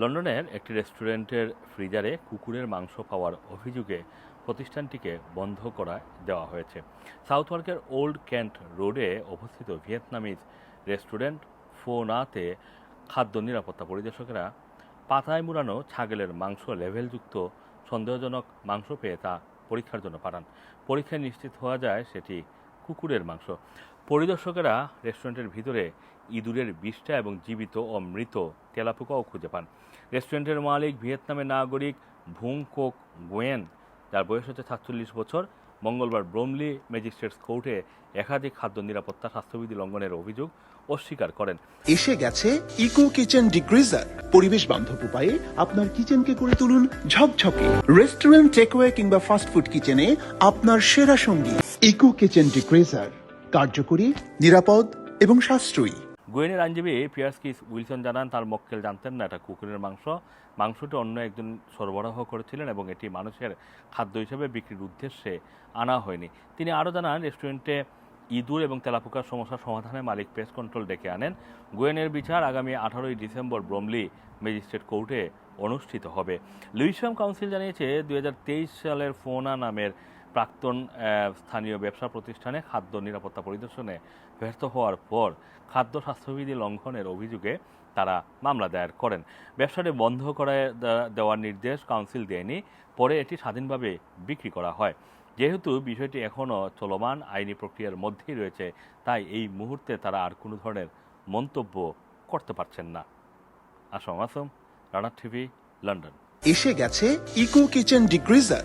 লন্ডনের একটি রেস্টুরেন্টের ফ্রিজারে কুকুরের মাংস পাওয়ার অভিযোগে প্রতিষ্ঠানটিকে বন্ধ করা দেওয়া হয়েছে। সাউথওয়ার্কের ওল্ড ক্যান্ট রোডে অবস্থিত ভিয়েতনামিজ রেস্টুরেন্ট ফোনাতে খাদ্য নিরাপত্তা পরিদর্শকেরা পাতায় মুড়ানো ছাগলের মাংস লেভেলযুক্ত সন্দেহজনক মাংস পেয়ে তা পরীক্ষার জন্য পাঠান। পরীক্ষায় নিশ্চিত হওয়া যায় সেটি কুকুরের মাংস। পরিদর্শকেরা রেস্টুরেন্টের ভিতরে ইঁদুরের বিষ্ঠা এবং জীবিত ও মৃত তেলাপোকাও খুঁজে পান। রেস্টুরেন্টের মালিক ভিয়েতনামের নাগরিক ভুং কোক গোয়েন, যার বয়স হচ্ছে সাতচল্লিশ বছর, মঙ্গলবার ব্রোমলি ম্যাজিস্ট্রেটস কোর্টে একাধিক খাদ্য নিরাপত্তা স্বাস্থ্যবিধি লঙ্ঘনের অভিযোগ অস্বীকার করেন। এসে গেছে ইকো কিচেন ডিগ্রিজার। পরিবেশ বান্ধব উপায়ে আপনার কিচেনকে করে তুলুন ঝকঝকে। রেস্টুরেন্ট, টেকওয়ে কিংবা ফাস্টফুড কিচেনে আপনার সেরা সঙ্গী। Eco kitchen degreaser. কার্যকরী, নিরাপদ এবং সাশ্রয়ী। গোয়েনের আইনজীবী পিয়ার্স কিস উইলসন জানান, তার মক্কেল জানতেন না, এটা কুকুরের মাংস। মাংসটি অন্য একজন সরবরাহ করেছিলেন এবং এটি মানুষের খাদ্য হিসেবে বিক্রির উদ্দেশ্যে আনা হয়নি। তিনি আরও জানান, রেস্টুরেন্টে ইঁদুর এবং তেলাপোকার সমস্যা সমাধানে মালিক পেস্ট কন্ট্রোল ডেকে আনেন। গোয়েনের বিচার আগামী আঠারোই ডিসেম্বর ব্রমলি ম্যাজিস্ট্রেট কোর্টে অনুষ্ঠিত হবে। লুইসাম কাউন্সিল জানিয়েছে, দুই হাজার তেইশ সালের ফোনা নামের প্রাক্তন স্থানীয় ব্যবসা প্রতিষ্ঠানে খাদ্য নিরাপত্তা পরিদর্শনে ব্যর্থ হওয়ার পর খাদ্য স্বাস্থ্যবিধি লঙ্ঘনের অভিযোগে তারা মামলা দায়ের করেন। ব্যবসাটি বন্ধ করে দেওয়ার নির্দেশ কাউন্সিল দেয়নি, পরে এটি স্বাধীনভাবে বিক্রি করা হয়। যেহেতু বিষয়টি এখনও চলমান, আইনি প্রক্রিয়ার মধ্যেই রয়েছে, তাই এই মুহূর্তে তারা আর কোনো ধরনের মন্তব্য করতে পারছেন না। Assam Assam, Rana TV, London. এসে গেছে ইকো কিচেন ডিগ্রিজার